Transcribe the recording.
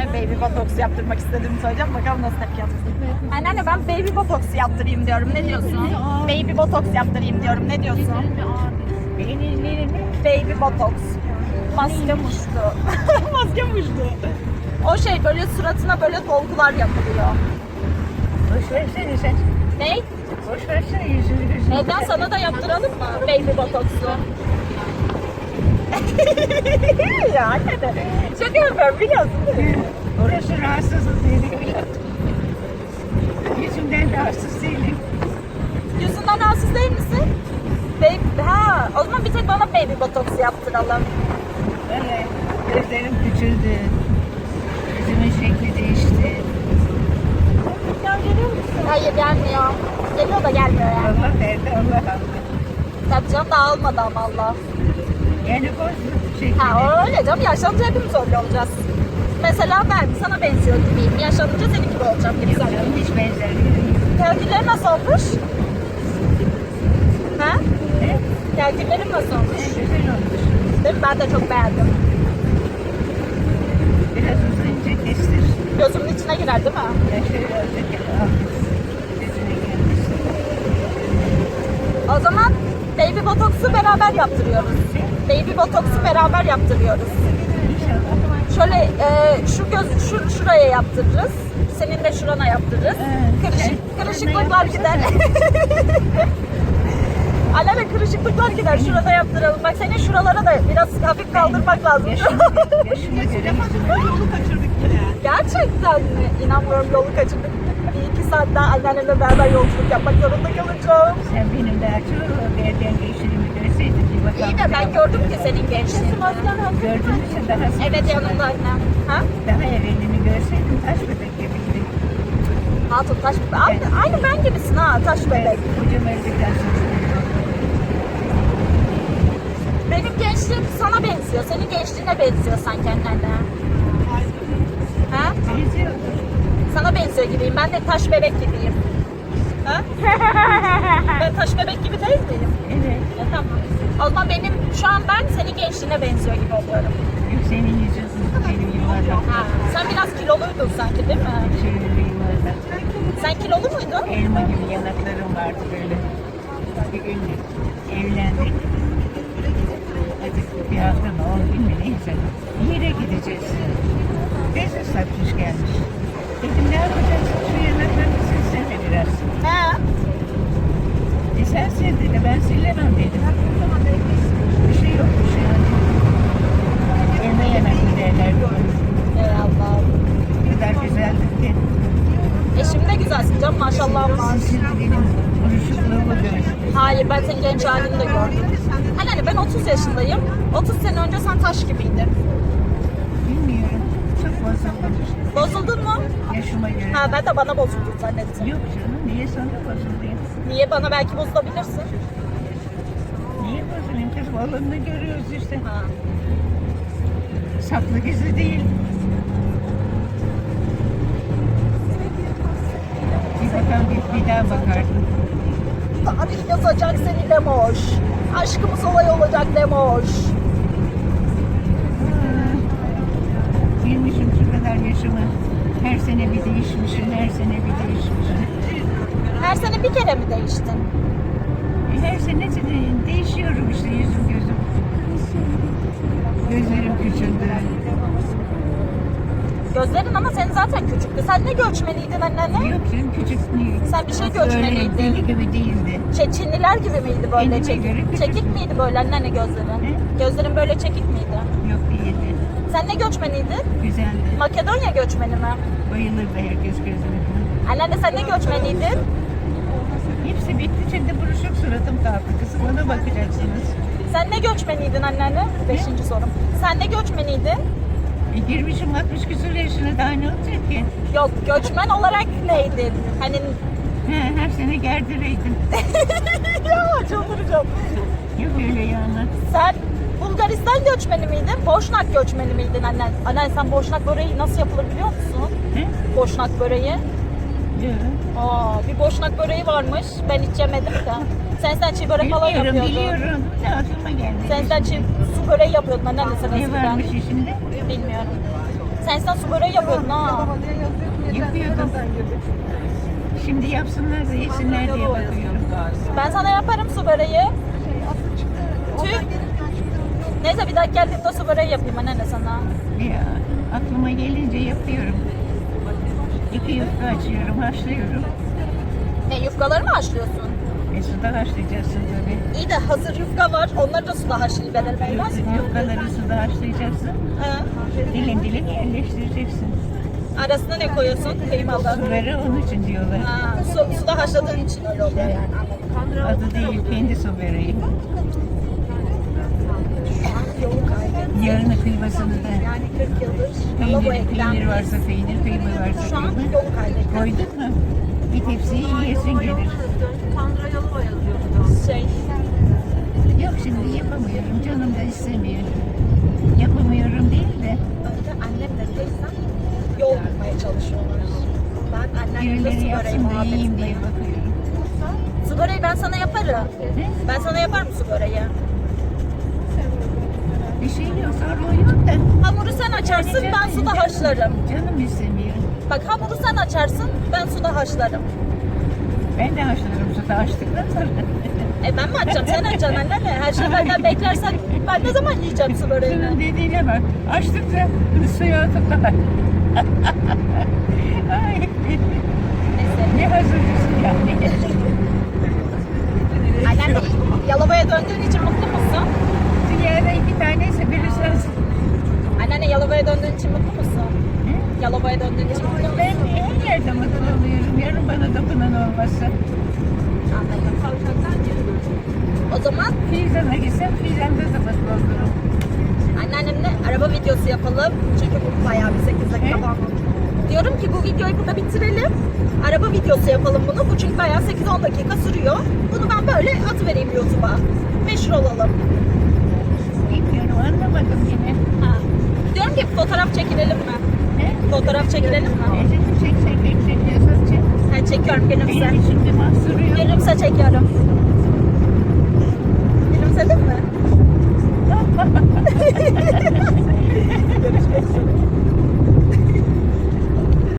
anneanneme baby botoks yaptırmak istediğimi söyleyeceğim. Bakalım nasıl tepki yapacak. Anneanne ben baby botoks yaptırayım diyorum. Ne diyorsun? Baby botoks yaptırayım diyorum. Ne diyorsun? Baby botoks. Maske muştu. Maske muştu. O şey böyle suratına böyle dolgular yapılıyor. Boş versene sen. Ne? Boş versene yüzünü. Neden sana da yaptıralım mı baby botoksu? ya de. Şaka yapıyorum biliyorsun değil mi? Orası rahatsızlık değil evlat. Yüzümden rahatsız değilim. Yüzünden rahatsız değil misin? Baby, ha, o zaman bir tek bana baby botoksu yaptıralım. Böyle gözlerim küçüldü. Yüzümün şekli değişti. Ya geliyor musun? Hayır gelmiyor. Geliyor da gelmiyor yani. Allah verdi Allah aldı. Tabii canım daha ama Allah. Yani bozdu şeklini. Ha öyle canım yaşlanınca hepimiz öyle olacağız. Mesela ben sana benziyor gibiyim. Yaşlanınca senin gibi olacağım gibi canım hiç yok. Kelküllerin nasıl olmuş? Ha? Ne? Kelküllerin nasıl olmuş? Güzel olmuş. Değil mi? Ben de çok beğendim. Biraz uzayınca kestir. Gözümün içine girer değil mi? Ya şöyle azıcık gelmesin. O zaman botoksu beraber yaptırıyoruz. Baby botoksu beraber yaptırıyoruz. Şöyle e, şu göz şu şuraya yaptırırız. Senin de şurana yaptırırız. Evet. Kırışık, kırışıklıklar gider. Alele kırışıklıklar gider. Şurada yaptıralım. Bak senin şuralara da biraz hafif kaldırmak lazım. Yaşıma göre Yolu kaçırdık yine. Gerçekten mi? İnanmıyorum yolu kaçırdık. Bir iki saat daha anneannemle beraber yolculuk yapmak zorunda kalacağım. Sen benim daha çok verdiğin geçirimi görseydin bir bakalım. İyi de ben gördüm ki senin gençliğini. Gördün mü sen daha Evet yanımda annem. Ha? Daha evvelini görseydin taş bebek gibiydi. Hatun taş bebek. Aynı, aynı ben gibisin ha taş bebek. Hocam öldükten sonra. Benim gençliğim sana benziyor. Senin gençliğine benziyor sanki annenle. Ha? Benziyordur. Sana benziyor gibiyim. Ben de taş bebek gibiyim. Taş bebek gibi değil miyim? Evet. Ya, tamam. O zaman benim şu an ben senin gençliğine benziyor gibi oluyorum. Yok senin yüzün benim. Ha. Sen biraz kiloluydun sanki değil mi? Şöyle yuvarlak. Sen kilolu muydun? Elma gibi yanaklarım vardı böyle. Bir gün evlendik. Hadi bir hafta mı on gün mü neyse. Bir yere gideceğiz. Teyze satmış gelmiş. Dedim ne yapacaksın şu yanaklarını silsene biraz. Ha. E sen sil dedi ben silemem dedim. Bir şey yokmuş yani. Elma yanaklı derler. Ey Allah'ım. Ne kadar güzeldir ki. E şimdi de güzelsin canım maşallah var. Hayır ben senin genç halini de gördüm. Hani hani ben 30 yaşındayım. 30 sene önce sen taş gibiydin. Bilmiyorum. Çok bozuldum. Bozuldun mu? Yaşıma göre. Ha ben de bana bozuldun zannettim. Yok canım niye sana bozulayım? Niye bana belki bozulabilirsin? Niye bozulayım kızım? Olanını görüyoruz işte. Ha. Saklı gizli değil. Bir bakan bir, bir daha bakardım. Tarih yazacak seni Lemoş. Aşkımız olay olacak Lemoş. Bilmişim şu kadar yaşımı. Her sene bir değişmişim, her sene bir değişmişim. Her sene bir kere mi değiştin? E, Her sene de- değişiyorum işte yüzüm gözüm. Gözlerim küçüldü. Gözlerin ama senin zaten küçüktü. Sen ne göçmeniydin anneanne? Yok canım küçük değil. Sen bir şey Öyle göçmeniydin. deli gibi değildi. Şey, Çinliler gibi miydi böyle Kendime çekik? göre küçük. Çekik miydi böyle anneanne gözlerin? Ne? Gözlerin böyle çekik miydi? Yok değildi. Sen ne göçmeniydin? Güzeldi. Makedonya göçmeni mi? Bayılırdı herkes gözüme. Anneanne sen ne göçmeniydin? Hepsi bitti şimdi buruşuk suratım kaldı. Kızım ona bakacaksınız. Sen ne göçmeniydin anneanne? Beşinci sorum. Sen ne göçmeniydin? E, girmişim 60 küsur yaşına daha ne olacak ki? Yok göçmen olarak neydin? Hani He, her sene gerdireydim. ya çıldıracağım. Yok öyle yani. Sen Bulgaristan göçmeni miydin? Boşnak göçmeni miydin anne? Anne sen boşnak böreği nasıl yapılır biliyor musun? He? Boşnak böreği. Yok. Aa, bir boşnak böreği varmış. Ben hiç yemedim de. Sen sen çiğ börek falan Biliyorum yapıyordun. biliyorum. Ne aklıma geldi. Sen sen çiğ su böreği yapıyordun anneanne sen Ne eskiden. varmış içinde? Bilmiyorum. Sen sen su böreği yapıyordun ha. Yapıyordum. Şimdi yapsınlar da yesinler diye bakıyorum. Ben sana yaparım su böreği. Tüh. Neyse bir daha geldiğimde su böreği yapayım anne sana. Ya aklıma gelince yapıyorum. İki yufka açıyorum, haşlıyorum. Ne yufkaları mı haşlıyorsun? E suda haşlayacaksın tabii. İyi de hazır yufka var. Onları da suda haşlayıverelim Elmas. Yufkaları suda haşlayacaksın. Ha. Dilim dilim yerleştireceksin. Arasına ne koyuyorsun? Kıymalı. Suları onun için diyorlar. Ha, su, suda haşladığın için öyle oluyor yani. Adı değil, kendi su böreği. Yarını kıymasını da Yani 40 yıldır peynir, peynir varsa peynir, kıyma varsa kaydediyor. Koydun mu? Bir tepsiyi yiyesin gelir. Şey, Yok şimdi yapamıyorum, canım da istemiyor. Yapamıyorum değil de önce annemle teyzem yol bulmaya çalışıyorlar. Ben annemle birileri su böreği da yiyeyim diye muhabbetindeyim. bakıyorum. Böreği ben sana yaparım. Ne? Ben sana yaparım böreği. Bir şey yok, sorun yok da. Hamuru sen açarsın, ben suda haşlarım. Canım istemiyor. Bak hamuru sen açarsın, ben suda haşlarım. Ben de haşlarım suda açtıktan sonra. E ben mi açacağım? Sen açacaksın anne. Her şeyi benden beklersen ben ne zaman yiyeceğim su böreğini? Şunun dediğine bak. Açtıkça suya atıp da. Ay. Neyse. Ne hazırlıyorsun yani? Annem Yalova'ya döndüğün için mutlu musun? Dünyada iki taneyse biri sensin. Anneanne Yalova'ya döndüğün için mutlu musun? Hı? Yalova'ya döndüğün için mutlu musun? Ben her yerde mutlu oluyorum. Yarın bana dokunan olmasa. Anladım. O zaman Fizan'a gitsem Fizan'da da mutlu olurum. anneannemle araba videosu yapalım. Çünkü bu bayağı bir 8 dakika falan. Diyorum ki bu videoyu burada bitirelim. Araba videosu yapalım bunu. Bu çünkü bayağı 8-10 dakika sürüyor. Bunu ben böyle atıvereyim YouTube'a. Meşhur olalım. Bilmiyorum anlamadım yine. Ha. Diyorum ki fotoğraf çekilelim mi? He? Fotoğraf çekilelim mi? Ecemi çekiyorum gülümse. Gülümse çekiyorum. Gülümsedin mi?